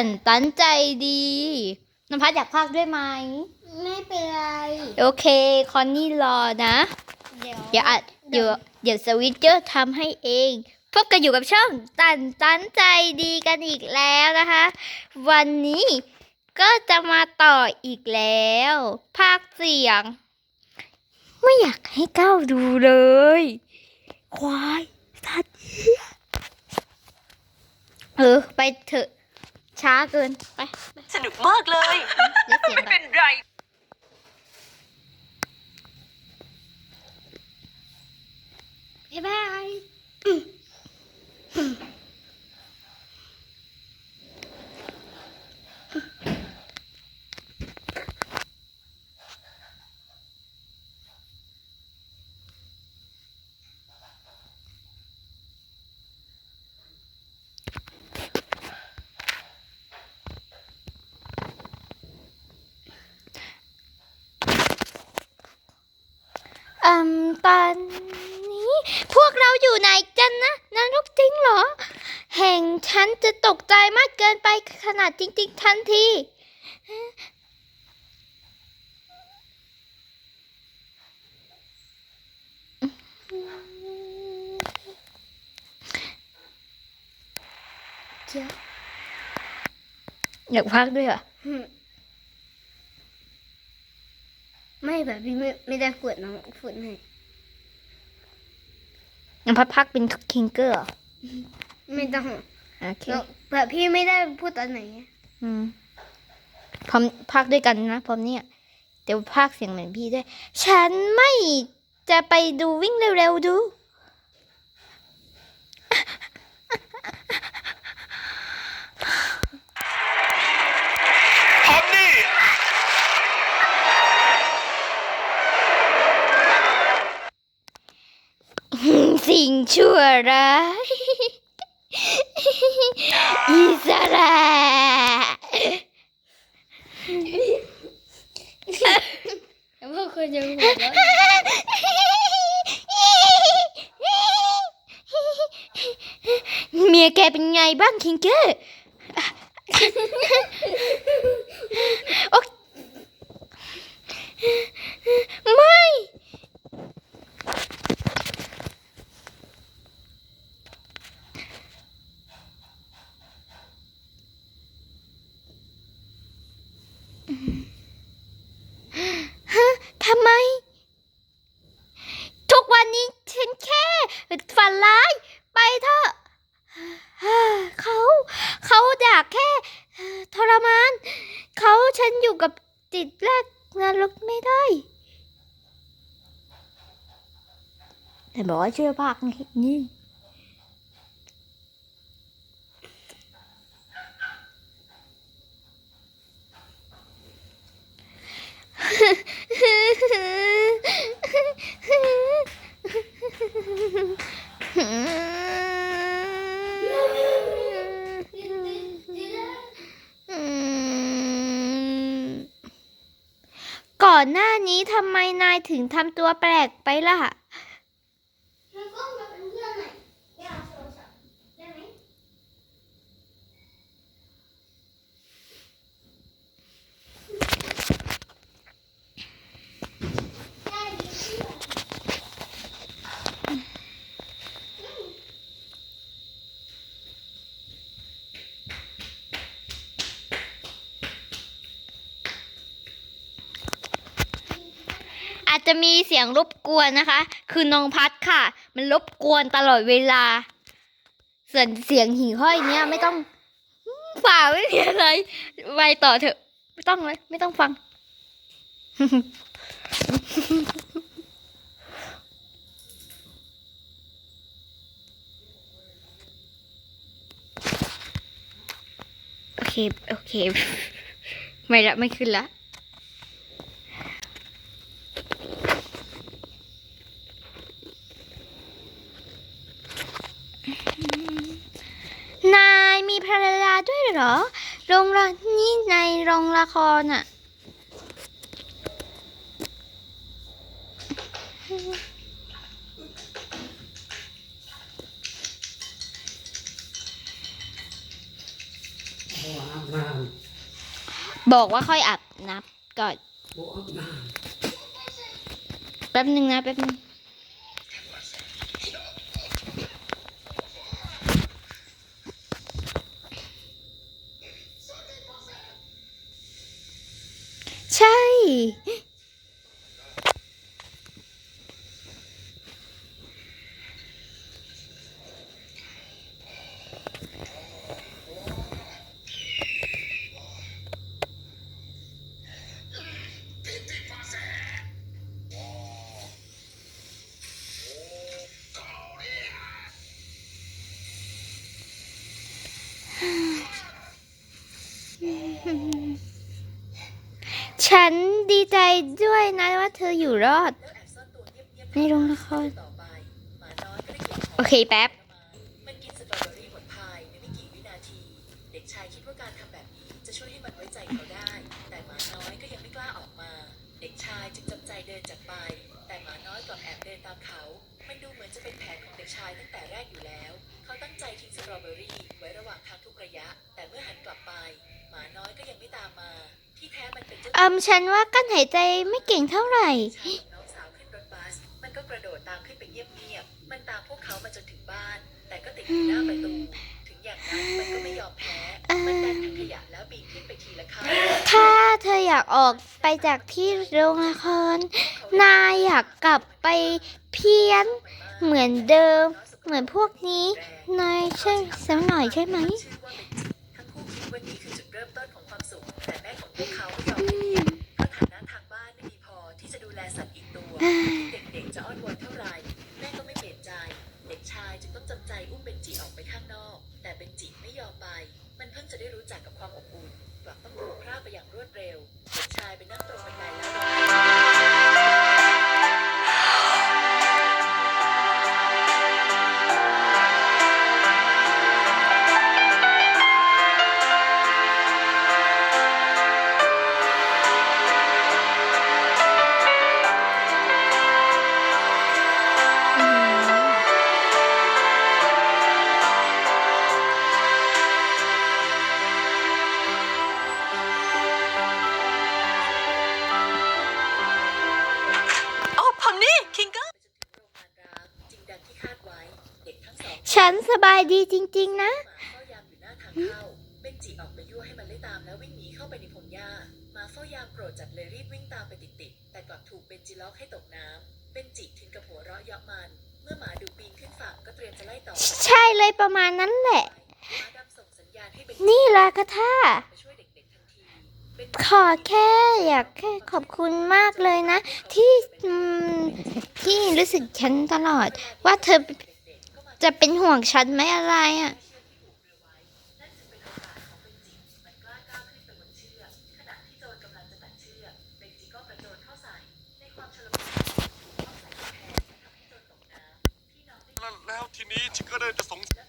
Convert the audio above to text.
ตันตันใจดีน้ำพัดอยากพากด้วยไหม ไม่เป็นไร โอเค คอนนี่รอนะ เดี๋ยวเดี๋ยวอัดเดี๋ยวเดี๋ยวสวิตเจอร์ทำให้เองพบกันอยู่กับช่องตันตันใจดีกันอีกแล้วนะคะ วันนี้ก็จะมาต่ออีกแล้ว ภาคเสียง ไม่อยากให้ก้าวดูเลย ควายสัตว์เหี้ยเออ ไปเถอะ ช้าเกินไปสนุกมากเลยเดี๋ยวเสียงไม่ก่อนเป็นไร บ๊ายบาย อืม ตอนนี้ พวกเราอยู่ไหนกันนะนรกจริงเหรอ แห่งฉันจะตกใจมากเกินไปขนาดจริง ๆ ทันทีเดี๋ยวอยากพักด้วยเหรอหึไม่แบบพี่ไม่ไม่ได้ฝึกน้องฝึกให้ ยังพักพักเป็นคิงเกอร์เหรอไม่ต้องโอเคแล้วแบบพี่ไม่ได้พูดตอนไหนอืมพร้อมพักด้วยกันนะพร้อมเนี่ยเดี๋ยวพักเสียงเหมือนพี่ด้วย ฉันไม่จะไปดูวิ่งเร็วๆดู ฮันนี่ สิ่ง ชั่วร้ายอิสระแล้วพวกคนจะหัวเราะเมียแกเป็นไงบ้างคิงเกอร์โอ๊ยไม่ ฮะทำไม ทุกวันนี้ฉันแค่ฝันร้าย ไปเถอะ เขา เขาอยากแค่เอ่อทรมาน เขาฉันอยู่กับจิตแรกนรกไม่ได้ แต่บอกว่าเชื่อภาคนี่อืมก่อนหน้านี้ทำไมนายถึงทำตัวแปลกไปล่ะ แล้วก็มาเป็นเพื่อนหน่อยไม่เอาโทรศัพท์ได้ไหมได้ดิเพื่อน อาจจะมีเสียงรบกวนนะคะ คือน้องพัดค่ะ มันรบกวนตลอดเวลา ส่วนเสียงหิ่งห้อยเนี้ยไม่ต้องฝ่าไม่มีอะไรไปต่อเถอะ ไม่ต้องเลยไม่ต้องฟัง โอเค โอเค ไม่ละไม่ขึ้นละ นายมี ภรรยาด้วยเหรอ โรงละนี่ในโรงละครอะเพราะว่าน้บอกว่าค่อยอาบน้ำก่อนำโบอาบน้แป๊บหนึ่งนะแป๊บหนึงใช่ ฉันดีใจด้วยนะว่าเธออยู่รอด ในโรงละครโอเคแป๊บ อืมฉันว่ากั้นหายใจไม่เก่งเท่าไหร่ชายของน้องสาวขึ้นรถบัส มันก็กระโดดตามขึ้นไปเงียบๆมันตามพวกเขามาจนถึงบ้าน แต่ก็ติดอยู่หน้าประตู ถึงอย่างนั้นมันก็ไม่ยอมแพ้ มันดันถังขยะแล้วปีนขึ้นไปทีละขั้นถ้าเธออยากออกไปจากที่โรงละคร นายอยากกลับไปเพี้ยน เหมือนเดิม เหมือนพวกนี้ นายใช่สักหน่อยใช่ไหมชื่อว่าเป็นจิตทั้งคู่คิดว่านี่คือจุดเริ่มต้นของ ฉันสบายดีจริง ๆ นะหมาเฝ้ายามอยู่หน้าทางเข้าเบนจิออกไปยั่วให้มันไล่ตามแล้ววิ่งหนีเข้าไปในพงหญ้าหมาเฝ้ายามโกรธจัดเลยรีบวิ่งตามไปติดๆแต่กลับถูกเบนจิล็อกให้ตกน้ำเบนจิถึงกับหัวเราะเยาะมัน เมื่อหมาดูปีนขึ้นฝั่งก็เตรียมจะไล่ต่อใช่เลยประมาณนั้นแหละ หมาดำส่งสัญญาณให้เบนจินี่ล่ะกระท่าไปช่วยเด็กๆทันทีเบนจิ ขอแค่อยากแค่ขอบคุณมากเลยนะ ที่อืมที่รู้สึกฉันตลอด ว่าเธอ จะเป็นห่วงฉันไหมอะไรอะไรกำลังจะตัดเชือกเบนจิก็กระโจนเข้าใส่ในความชุลมุนถูกเข้าใส่กำแพงและทำให้โจรตกน้ำพี่น้องได้ยินนั่นแล้วทีนี้ฉันก็เด้จะสงสัย